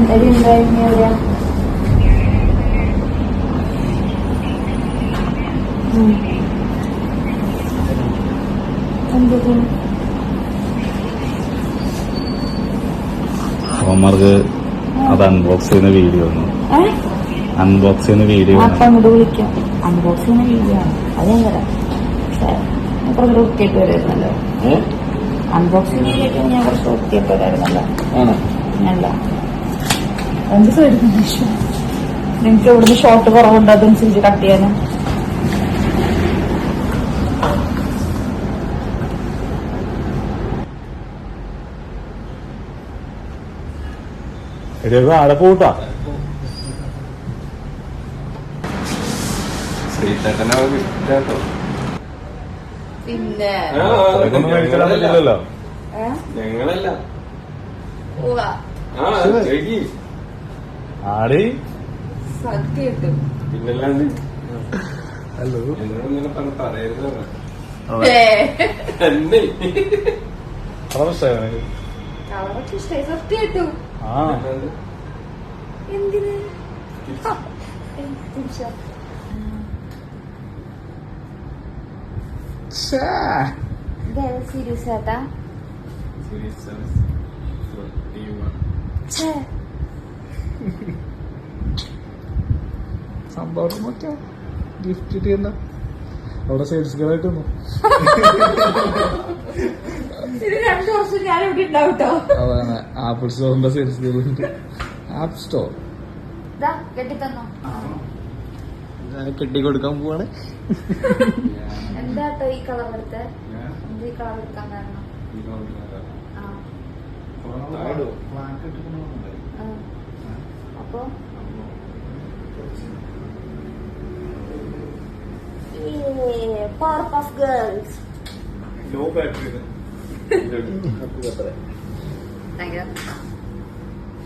എന്തായാലും ഉണ്ടായിരുന്നു. എന്തത് അവന്മാർക്ക് അത് അൺബോക്സ് ചെയ്യുന്ന വീഡിയോ ആണ്. അൺബോക്സ് ചെയ്യുന്ന വീഡിയോ അപ്പൊ അങ്ങോട്ട് വിളിക്കാം. അൺബോക്സ് ചെയ്യുന്ന വീഡിയോ ആണ്. അത് ഞാൻ തരാം കുറച്ച് വൃത്തിയായിട്ട് വരുന്നല്ലോ അൺബോക്സ് ചെയ്യുന്ന വീഡിയോ ഞാൻ കുറച്ച് വൃത്തിയായിട്ട് വരായിരുന്നല്ലോ. അല്ല എന്ത് സൈഡ് നിങ്ങൾക്ക് ഇവിടുന്ന് ഷോർട്ട് കുറവുണ്ട്? അതനുസരിച്ച് കട്ട് ചെയ്യാനും? പിന്നെ ഞങ്ങളല്ല. ആ ആടി. സത്യം പിന്നല്ലാണ്ട് ഹലോ. ഇങ്ങനെ പറഞ്ഞ പറയരുത്. തന്നെ. പ്രശ്നമാണ് കളറൊക്കെ ഇഷ്ടായി. സത്യമായിട്ടും. ആ. എന്തിന്? ആ, എന്ത് ഇഷ്ടം. ഇതേതാ സീരിയസ് ആട്ടാ ഛേ സംഭവം നോക്കിയാ ഗിഫ്റ്റ് കിട്ടിയല്ല അവിടെ സെയിൽസ് ഉണ്ടാവും കേട്ടോ അതാണ് ആപ്പിൾ സ്റ്റോറിന്റെ സെയിൽസ് ഗേൾ ഉണ്ട് ആപ്പ് സ്റ്റോർ കെട്ടിത്തന്നോ. കെട്ടിക്കൊടുക്കാൻ പോവാണ്. എന്താ ഈ കളർ എടുത്ത്? എന്ത് ഈ കളർ എടുക്കാൻ കാരണം. അപ്പൊ. Power off girls low battery thank you